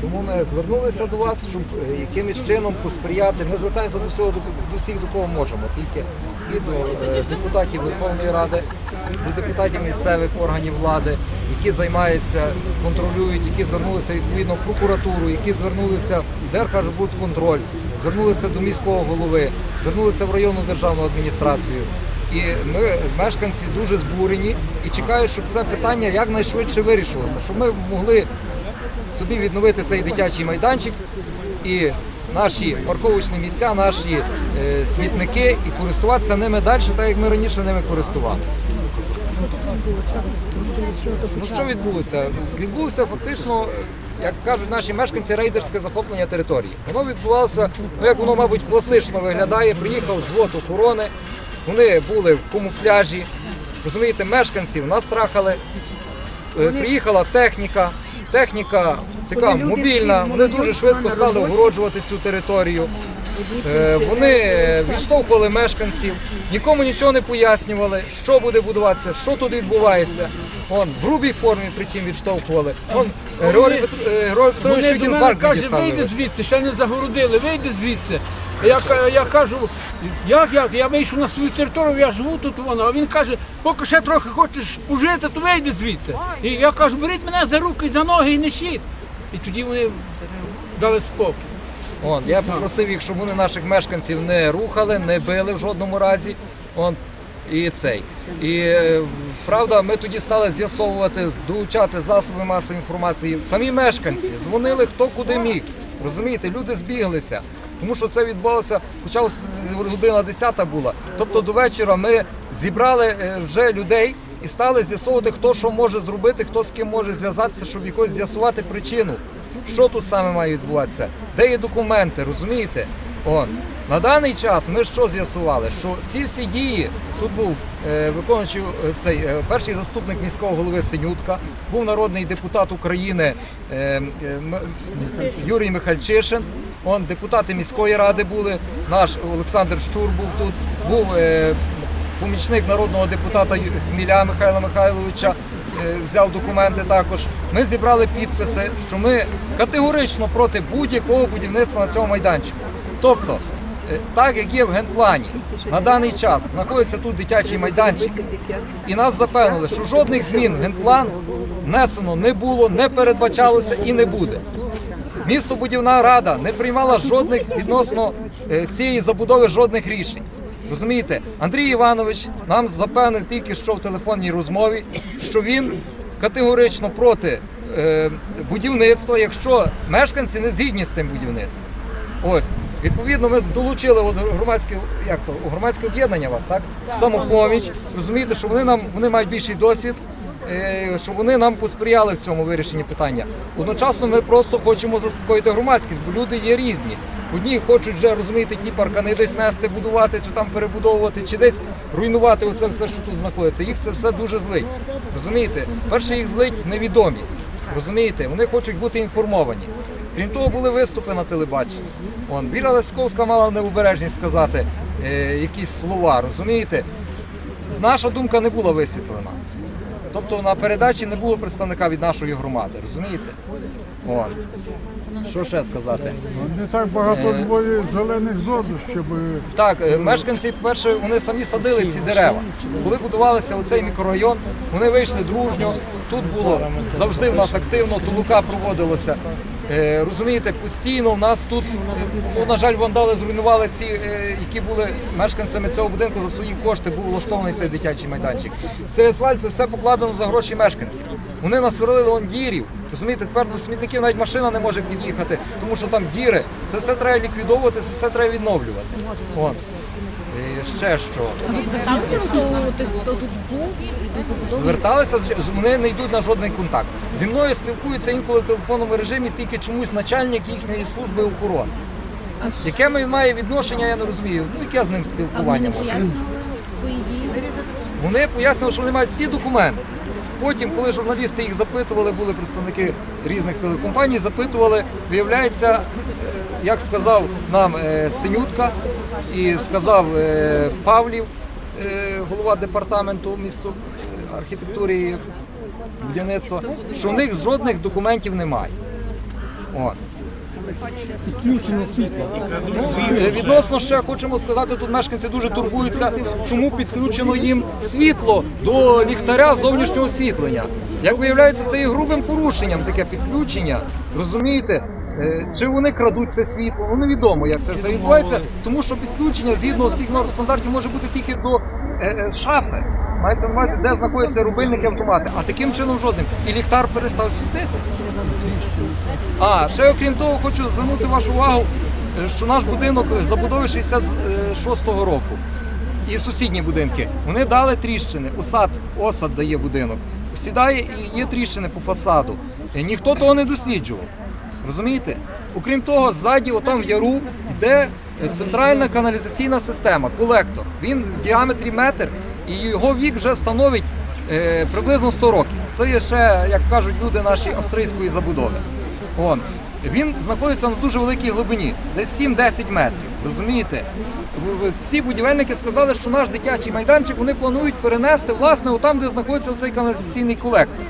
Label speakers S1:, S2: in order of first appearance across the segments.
S1: Тому ми звернулися до вас, щоб е, якимось чином посприяти. Ми звертаємося до всього до, всіх, до кого можемо, тільки і до е, депутатів Верховної Ради, до депутатів місцевих органів влади, які займаються, контролюють, які звернулися відповідно в прокуратуру, які звернулися в Держкарбудконтроль, звернулися до міського голови, звернулися в районну державну адміністрацію. І ми, мешканці, дуже збурені і чекають, щоб це питання якнайшвидше вирішилося, щоб ми могли собі відновити цей дитячий майданчик і наші парковочні місця, наші е, смітники і користуватися ними далі, так як ми раніше ними користувалися. Ну що відбулося? Відбулося фактично, як кажуть наші мешканці, рейдерське захоплення території. Воно відбувалося, ну як воно, мабуть, класично виглядає. Приїхав звод охорони, вони були в камуфляжі. Розумієте, мешканців настрахали. Е, Приїхала техніка, техніка така мобільна, вони дуже швидко стали огороджувати цю територію. Е, Вони відштовхували мешканців, нікому нічого не пояснювали, що буде будуватися, що тут відбувається. Он в грубій формі причим відштовхували. Е, Григорій Петр- е, Петрович
S2: Вони
S1: чуть
S2: до мене каже, вийди звідси, ще не загородили, вийди звідси. Я, я кажу, як, як? Я вийшов на свою територію, я живу тут воно. А він каже, поки ще трохи хочеш пожити, то вийди звідти. І я кажу, беріть мене за руки за ноги і несіть. І тоді вони дали спокій.
S1: Он, я попросив їх, щоб вони наших мешканців не рухали, не били в жодному разі. Он, і цей. І е, правда, ми тоді стали з'ясовувати, долучати засоби масової інформації. Самі мешканці дзвонили хто куди міг. Розумієте, люди збіглися. Тому що це відбувалося, почалося година 10 була. Тобто до вечора ми зібрали е, вже людей і стали з'ясовувати, хто що може зробити, хто з ким може зв'язатися, щоб якось з'ясувати причину. Що тут саме має відбуватися? Де є документи, розумієте? Он. На даний час ми що з'ясували? Що ці всі дії, тут був е, виконуючий е, цей е, перший заступник міського голови Синютка, був народний депутат України е, Юрій Михальчишин, он, депутати міської ради були, наш Олександр Щур був тут, був помічник народного депутата Хміля Михайла Михайловича взяв документи також. Ми зібрали підписи, що ми категорично проти будь-якого будівництва на цьому майданчику. Тобто, так як є в генплані, на даний час знаходиться тут дитячий майданчик, і нас запевнили, що жодних змін в генплан внесено не було, не передбачалося і не буде. Містобудівна рада не приймала жодних відносно е, цієї забудови жодних рішень. Розумієте, Андрій Іванович нам запевнив тільки що в телефонній розмові, що він категорично проти е, будівництва, якщо мешканці не згідні з цим будівництвом. Ось. Відповідно, ми долучили от громадське, як то, громадське об'єднання вас, так? Самопоміч. Розумієте, що вони нам вони мають більший досвід, е, щоб вони нам посприяли в цьому вирішенні питання. Одночасно ми просто хочемо заспокоїти громадськість, бо люди є різні. Одні хочуть вже розумієте, ті паркани десь нести, будувати, чи там перебудовувати, чи десь руйнувати оце все, що тут знаходиться. Їх це все дуже злить. Розумієте? Перше їх злить невідомість. Розумієте, вони хочуть бути інформовані. Крім того, були виступи на телебаченні. Вон, Віра Лесковська мала необережність сказати е, якісь слова, розумієте? Наша думка не була висвітлена. Тобто на передачі не було представника від нашої громади, розумієте? Вон. Що ще сказати?
S3: Не так багато двоє зелених зон, щоб
S1: Так, е, мешканці, перше, вони самі садили ці дерева. Коли будувалися оцей мікрорайон, вони вийшли дружньо. Тут було завжди в нас активно, тулука проводилося. Е, розумієте, постійно в нас тут, е, ну, на жаль, вандали зруйнували ці, е, які були мешканцями цього будинку за свої кошти, був влаштований цей дитячий майданчик. Цей асфальт це все покладено за гроші мешканців. Вони насверлили он дірів. Розумієте, тепер до смітників навіть машина не може під'їхати, тому що там діри. Це все треба ліквідовувати, це все треба відновлювати. От. І ще що.
S4: Зверталися
S1: вони не йдуть на жодний контакт. Зі мною спілкуються інколи в телефонному режимі тільки чомусь начальник їхньої служби охорони. Яке він має відношення, я не розумію. Ну, яке з ним спілкування може? Вони пояснювали, що вони мають всі документи. Потім, коли журналісти їх запитували, були представники різних телекомпаній, запитували, виявляється, е, як сказав нам е, Синютка і сказав е, Павлів, голова департаменту місто архітектури і будівництва, що в них жодних документів немає. Е, Відносно ще хочемо сказати, тут мешканці дуже турбуються, чому підключено їм світло до ліхтаря зовнішнього освітлення. Як виявляється, це є грубим порушенням таке підключення. Розумієте? Е, Чи вони крадуть це світло? Ну невідомо, як це все відбувається, тому що підключення згідно всіх норм стандартів може бути тільки до е, шафи. Мається на увазі, де знаходяться рубильники автомати, а таким чином жодним. І ліхтар перестав світити. А, ще окрім того, хочу звернути вашу увагу, е, що наш будинок забудови 66-го року і сусідні будинки, вони дали тріщини. Осад, осад дає будинок. Сідає і є тріщини по фасаду. І ніхто того не досліджував. Розумієте? Окрім того, ззаді, отам в яру, йде центральна каналізаційна система, колектор. Він в діаметрі метр і його вік вже становить е, приблизно 100 років. То є ще, як кажуть люди наші австрійської забудови. Вон. Він знаходиться на дуже великій глибині, десь 7-10 метрів. Розумієте? В- в- Ці будівельники сказали, що наш дитячий майданчик вони планують перенести власне отам, де знаходиться цей каналізаційний колектор.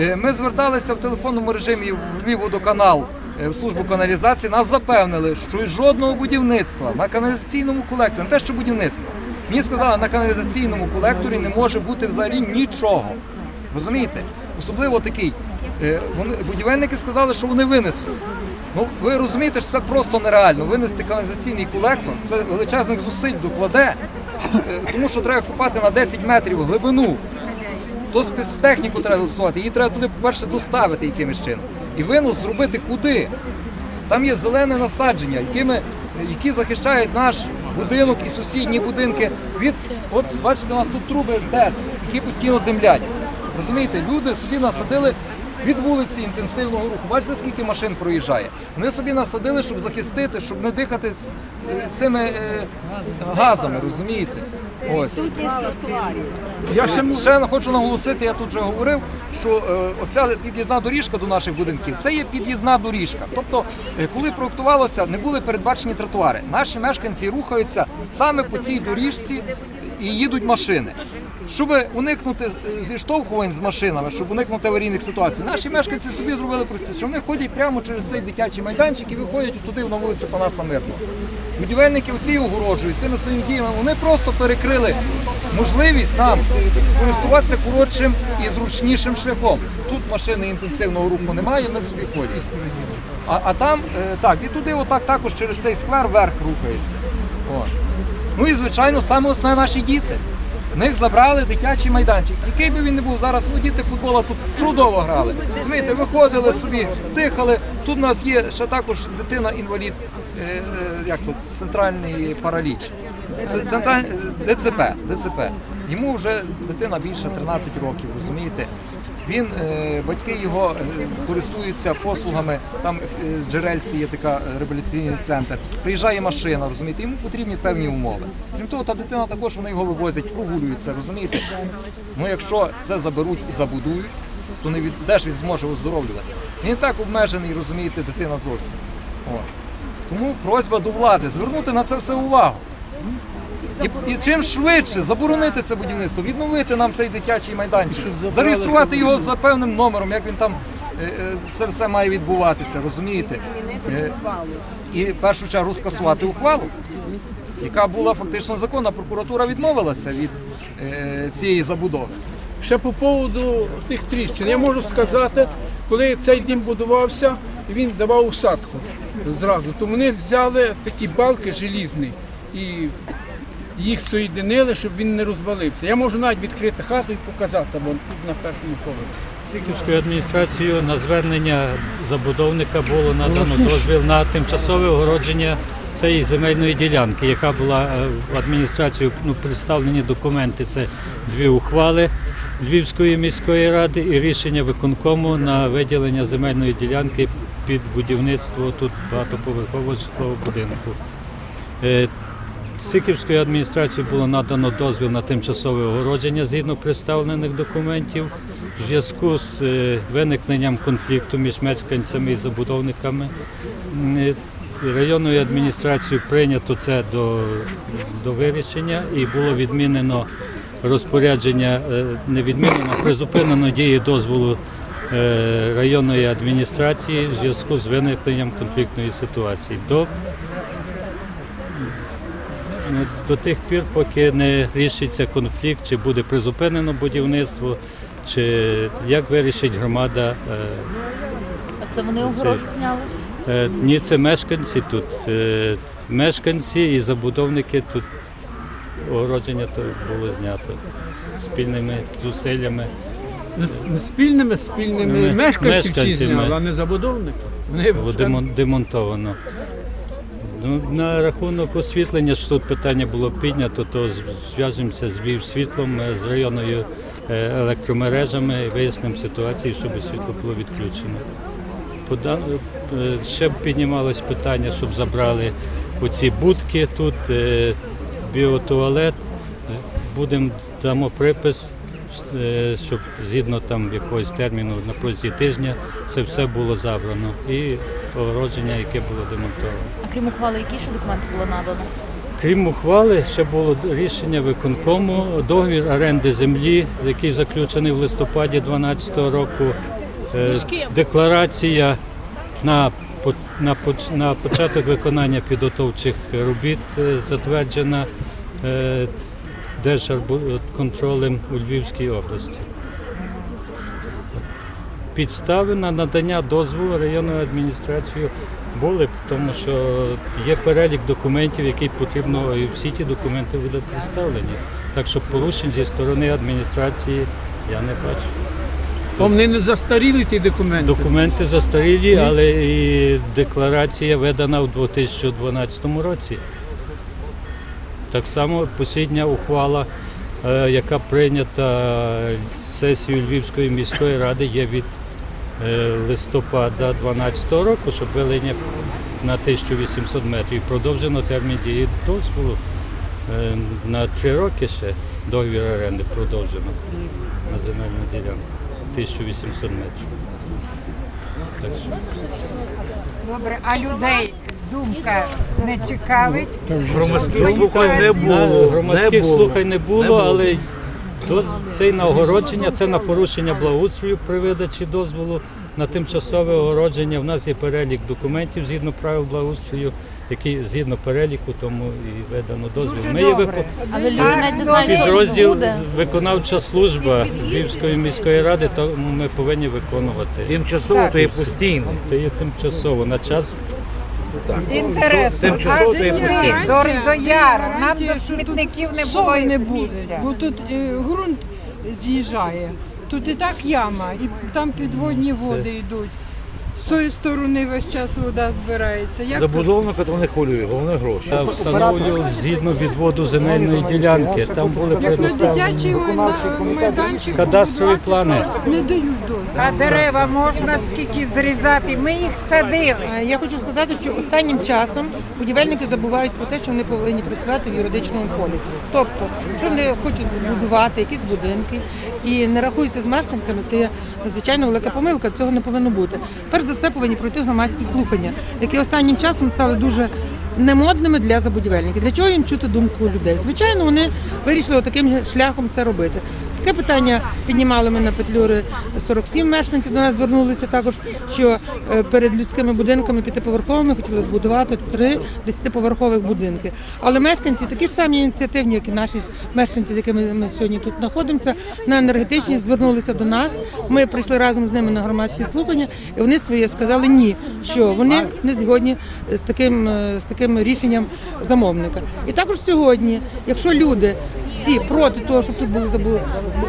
S1: Е, Ми зверталися в телефонному режимі в Львівводоканал е, в службу каналізації. Нас запевнили, що жодного будівництва на каналізаційному колекторі, не те, що будівництво. Мені сказали, на каналізаційному колекторі не може бути взагалі нічого. Розумієте? Особливо такий. Е, Вони, будівельники сказали, що вони винесуть. Ну, ви розумієте, що це просто нереально. Винести каналізаційний колектор, це величезних зусиль докладе, е, тому що треба купати на 10 метрів глибину то спецтехніку треба застосувати, її треба туди, по-перше, доставити якимось чином. І винос зробити куди? Там є зелене насадження, якими, які захищають наш будинок і сусідні будинки від, от бачите, у нас тут труби ТЕЦ, які постійно димлять. Розумієте, люди собі насадили від вулиці інтенсивного руху. Бачите, скільки машин проїжджає? Вони собі насадили, щоб захистити, щоб не дихати е, цими е, газами, розумієте? Ось.
S2: Я ще
S1: Ще хочу наголосити, я тут вже говорив, що е, оця під'їзна доріжка до наших будинків це є під'їзна доріжка. Тобто, е, коли проектувалося, не були передбачені тротуари. Наші мешканці рухаються саме по цій доріжці і їдуть машини. Щоб уникнути зіштовхувань з машинами, щоб уникнути аварійних ситуацій, наші мешканці собі зробили прості, що вони ходять прямо через цей дитячий майданчик і виходять туди на вулицю Панаса Мирного. Будівельники оці огорожують цими своїми діями. Вони просто перекрили можливість нам користуватися коротшим і зручнішим шляхом. Тут машини інтенсивного руху немає, ми собі ходимо. А, а там е, так, і туди отак також через цей сквер вверх рухається. О. Ну і звичайно, саме основне наші діти. В них забрали дитячий майданчик. Який би він не був зараз, ну діти футбола тут чудово грали. Розумієте, виходили собі, дихали. Тут у нас є ще також дитина-інвалід, е, е, як тут, центральний параліч. Це Централь... ДЦП, ДЦП. Йому вже дитина більше 13 років, розумієте? Він, е, батьки його е, користуються послугами, там е, в джерельці є така е, реабілітаційний центр. Приїжджає машина, розумієте, йому потрібні певні умови. Крім того, та дитина також вони його вивозять, прогулюються, розумієте? Ну якщо це заберуть і забудують, то не від, де ж він зможе оздоровлюватися. Він так обмежений, розумієте, дитина зовсім. От. Тому просьба до влади звернути на це все увагу. І, і чим швидше заборонити це будівництво, відновити нам цей дитячий майданчик, зареєструвати його за певним номером, як він там е, е, це все має відбуватися, розумієте? Е, І в першу чергу скасувати ухвалу, яка була фактично законна. Прокуратура відмовилася від е, цієї забудови.
S2: Ще по поводу тих тріщин. Я можу сказати, коли цей дім будувався, він давав усадку зразу, то вони взяли такі балки желізні і їх соєдинили, щоб він не розвалився. Я можу навіть відкрити хату і показати, бо тут на першому поверсі.
S5: Сіківською адміністрацією на звернення забудовника було надано дозвіл на тимчасове огородження цієї земельної ділянки, яка була е, в адміністрацію ну, представлені документи. Це дві ухвали Львівської міської ради і рішення виконкому на виділення земельної ділянки під будівництво тут багатоповерхового житлового будинку. Сиківською адміністрацією було надано дозвіл на тимчасове огородження згідно представлених документів. В зв'язку з е, виникненням конфлікту між мешканцями і забудовниками е, районною адміністрацією прийнято це до, до вирішення і було відмінено розпорядження, е, не відмінено, призупинено дії дозволу районної адміністрації в зв'язку з виникненням конфліктної ситуації. До, до тих пір, поки не рішиться конфлікт, чи буде призупинено будівництво, чи як вирішить громада. е,
S4: А це вони огорожу зняли?
S5: Е, Ні, це мешканці тут. Е, Мешканці і забудовники тут огородження то було знято спільними зусиллями.
S2: Не, спільними, спільними
S5: Ми-
S2: мешканці всі
S5: мешканцями.
S2: зняли, а не забудовники. Вони
S5: Було демон- демонтовано. Ну, на рахунок освітлення, що тут питання було піднято, то зв'яжемося з Львівсвітлом, е, з районною е, електромережами і вияснимо ситуацію, щоб світло було відключено. Е, Ще піднімалось питання, щоб забрали оці будки тут, біотуалет. Будемо дамо припис, щоб згідно там якогось терміну на протязі тижня це все було забрано. І огородження, яке було демонтовано.
S4: А крім ухвали, які ще документи було надано?
S5: Крім ухвали, ще було рішення виконкому, договір оренди землі, який заключений в листопаді 2012 року. Е, Декларація на, на, на початок виконання підготовчих робіт е, затверджена е, у Львівській області. Підстави на надання дозволу районною адміністрацією були, тому що є перелік документів, які потрібно, і всі ті документи будуть представлені. Так що порушень зі сторони адміністрації я не бачу.
S2: Вони не застаріли ті документи.
S5: Документи застарілі, але і декларація видана у 2012 році. Так само посідня ухвала, е, яка прийнята сесією Львівської міської ради, є від е, листопада 2012 року, щоб вилення на 1800 метрів. Продовжено термін дії дозволу е, на три роки ще договір оренди продовжено на земельну ділянку 1800 метрів. Так що
S6: Добре, а людей думка не цікавить.
S7: Громадських слухань не було.
S5: громадських слухань не було, але це на огородження, це на порушення благоустрою при видачі дозволу на тимчасове огородження. У нас є перелік документів згідно правил благоустрою, які згідно переліку, тому і видано дозвіл.
S6: Дуже
S5: Ми є
S6: добре.
S5: вико-
S4: Але люди навіть не знають, що
S5: підрозділ
S4: буде.
S5: виконавча служба Львівської міської ради, тому ми повинні виконувати.
S7: Тимчасово то є постійно.
S5: Це є тимчасово на час
S6: Інтересно,
S7: Тимчасово
S6: а
S7: то є
S6: жити
S7: постійно.
S6: до, до яру, нам до смітників не було
S8: не буде,
S6: місця.
S8: бо тут е, ґрунт з'їжджає. Тут і так яма, і там підводні води йдуть. З тої сторони весь час вода збирається. Як тут?
S7: Забудовника то не хвилює, головне гроші.
S5: Я встановлював згідно відводу земельної ділянки. Там були
S8: Як на дитячий майданчик
S5: кадастрові плани.
S8: не дають дозволу.
S6: А дерева можна скільки зрізати? Ми їх садили.
S9: Е, Я хочу сказати, що останнім часом будівельники забувають про те, що вони повинні працювати в юридичному полі. Тобто, що вони хочуть будувати якісь будинки і не рахуються з мешканцями, це є надзвичайно велика помилка. Цього не повинно бути. Перш за все повинні пройти громадські слухання, які останнім часом стали дуже немодними для забудівельників. Для чого їм чути думку людей? Звичайно, вони вирішили таким шляхом це робити. Таке питання піднімали ми на петлюри 47 мешканців. До нас звернулися також, що е, перед людськими будинками п'ятиповерховими хотіли збудувати три десятиповерхових будинки. Але мешканці такі ж самі ініціативні, як і наші мешканці, з якими ми сьогодні тут знаходимося, на енергетичні звернулися до нас. Ми прийшли разом з ними на громадські слухання, і вони своє сказали ні, що вони не згодні з таким, е, з таким рішенням замовника. І також сьогодні, якщо люди всі проти того, щоб тут були.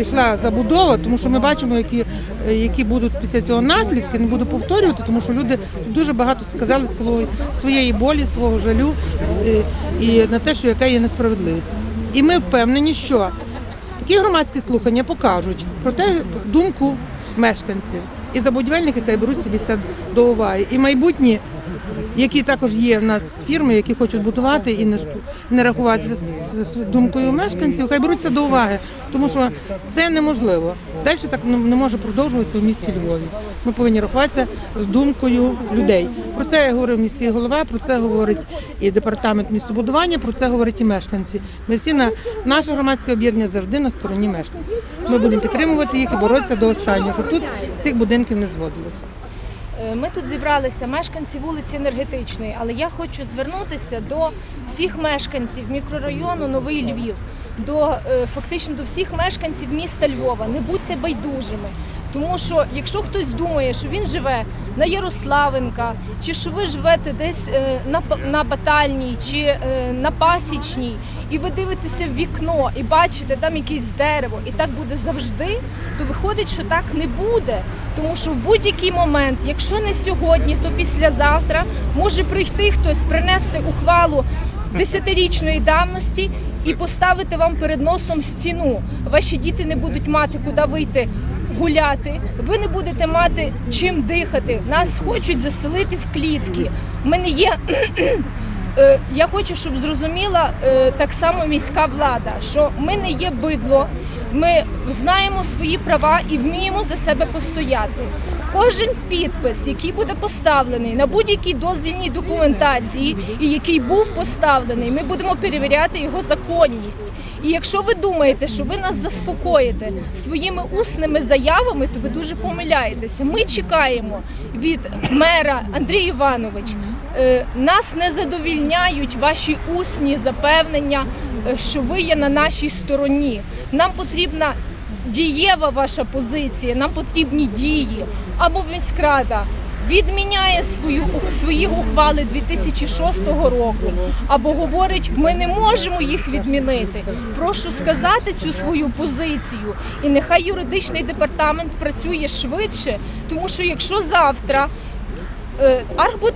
S9: Йшла забудова, тому що ми бачимо, які, які будуть після цього наслідки, не буду повторювати, тому що люди дуже багато сказали свої, своєї болі, свого жалю е, і на те, що яка є несправедливість. І ми впевнені, що такі громадські слухання покажуть про те думку мешканців. І забудівельники хай беруть собі це до уваги. І майбутні які також є в нас фірми, які хочуть будувати і не, не рахуватися з, з думкою мешканців, хай беруться до уваги, тому що це неможливо. Далі так не може продовжуватися в місті Львові. Ми повинні рахуватися з думкою людей. Про це говорив міський голова, про це говорить і департамент містобудування, про це говорять і мешканці. Ми всі на наше громадське об'єднання завжди на стороні мешканців. Ми будемо підтримувати їх і боротися до останнього, щоб тут цих будинків не зводилося.
S10: Е, Ми тут зібралися мешканці вулиці Енергетичної, але я хочу звернутися до всіх мешканців мікрорайону Новий Львів, до е, фактично до всіх мешканців міста Львова. Не будьте байдужими. Тому що якщо хтось думає, що він живе на Ярославенка, чи що ви живете десь е, на, на Батальній, чи е, на Пасічній, і ви дивитеся в вікно і бачите там якесь дерево, і так буде завжди, то виходить, що так не буде. Тому що в будь-який момент, якщо не сьогодні, то післязавтра може прийти хтось, принести ухвалу десятирічної давності і поставити вам перед носом стіну. Ваші діти не будуть мати куди вийти гуляти, ви не будете мати чим дихати. Нас хочуть заселити в клітки. Ми не є. Е, Я хочу, щоб зрозуміла е, так само міська влада, що ми не є бидло, ми знаємо свої права і вміємо за себе постояти. Кожен підпис, який буде поставлений на будь-якій дозвільній документації, і який був поставлений, ми будемо перевіряти його законність. І якщо ви думаєте, що ви нас заспокоїте своїми усними заявами, то ви дуже помиляєтеся. Ми чекаємо від мера Андрій Іванович. е, Нас не задовільняють ваші усні запевнення, що ви є на нашій стороні. Нам потрібна дієва ваша позиція, нам потрібні дії. Або міськрада відміняє свою свої ухвали 2006 року, або говорить, ми не можемо їх відмінити. Прошу сказати цю свою позицію, і нехай юридичний департамент працює швидше, тому що якщо завтра Е, Архбуд,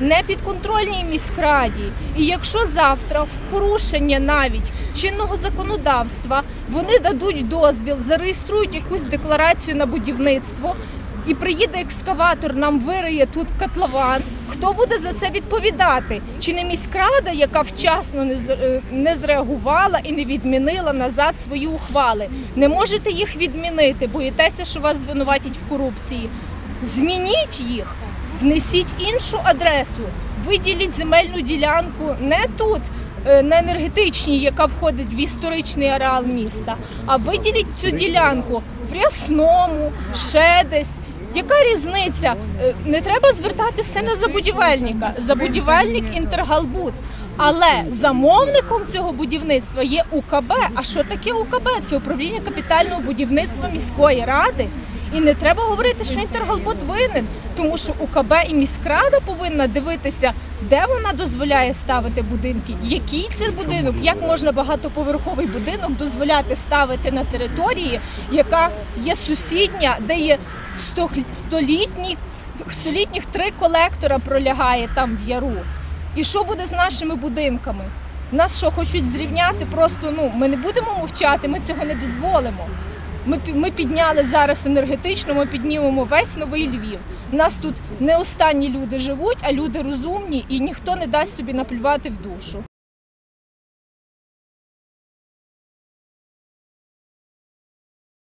S10: не підконтрольній міськраді. І якщо завтра в порушення навіть чинного законодавства вони дадуть дозвіл, зареєструють якусь декларацію на будівництво. І приїде екскаватор, нам вириє тут котлован. Хто буде за це відповідати? Чи не міськрада, яка вчасно не е, зреагувала і не відмінила назад свої ухвали? Не можете їх відмінити, боїтеся, що вас звинуватять в корупції. Змініть їх, внесіть іншу адресу, виділіть земельну ділянку не тут. е, На енергетичній, яка входить в історичний ареал міста, а виділіть цю ділянку в Рясному, ще десь. Яка різниця? Е, Не треба звертати все на забудівельника. Забудівельник Інтергалбуд. Але замовником цього будівництва є УКБ. А що таке УКБ? Це управління капітального будівництва міської ради. І не треба говорити, що Інтергалбуд винен, тому що УКБ і міськрада повинна дивитися, де вона дозволяє ставити будинки, який це будинок, як можна багатоповерховий будинок дозволяти ставити на території, яка є сусідня, де є сто- столітні, столітніх три колектора пролягає там в яру. І що буде з нашими будинками? Нас що хочуть зрівняти? Просто ну ми не будемо мовчати, ми цього не дозволимо. Ми, ми підняли зараз енергетично, ми піднімемо весь новий Львів. У нас тут не останні люди живуть, а люди розумні, і ніхто не дасть собі наплювати в душу.